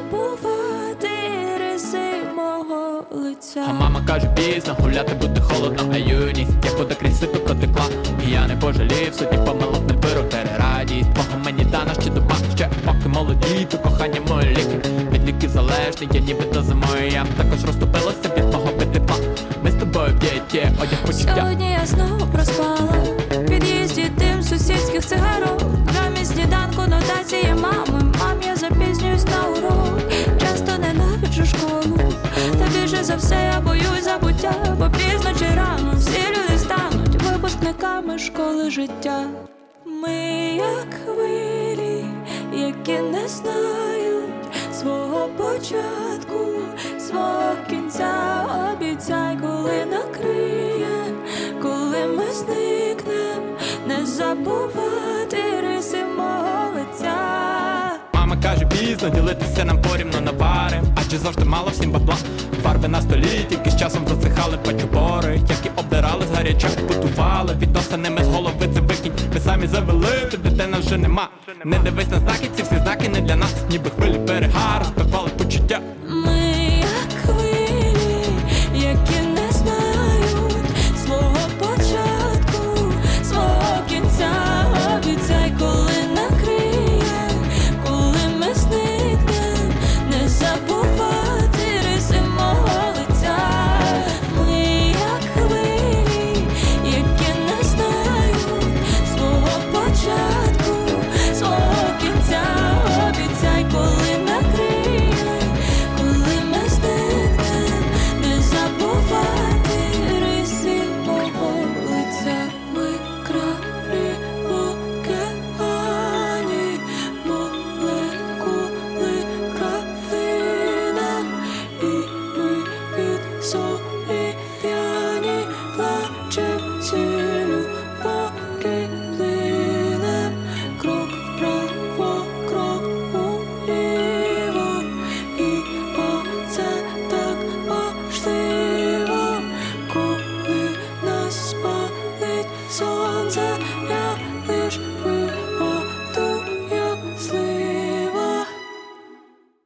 забувати риси мого лиця. А мама каже пізно, гуляти буде холодно, а юність як буде крізь сито протекла І я не пожалів, суті помилок не беру радість Бога мені дана ще доба, ще поки молоді, то кохання мої ліки Від ліків залежний, я ніби до зимою Я також розтопилася від мого тепла Ми з тобою в дієті, одяг почуття за все я боюсь забуття Бо пізно чи рано всі люди стануть. Випускниками школи життя Ми як хвилі, які не знають свого початку, свого кінця. Обіцяй, коли накриє, коли ми зникнем, не забувати Мама каже, пізно ділитися нам порівно наварим Адже завжди мало всім бабла Фарби на столі, тільки з часом засихали пачубори, як і обдирали з гаряча, путували Відносинами з голови це викінь. Ми самі завели, ти дитина вже нема. Не дивись на знаки, ці всі знаки не для нас, ніби хвилі перегар, Розпивали почуття.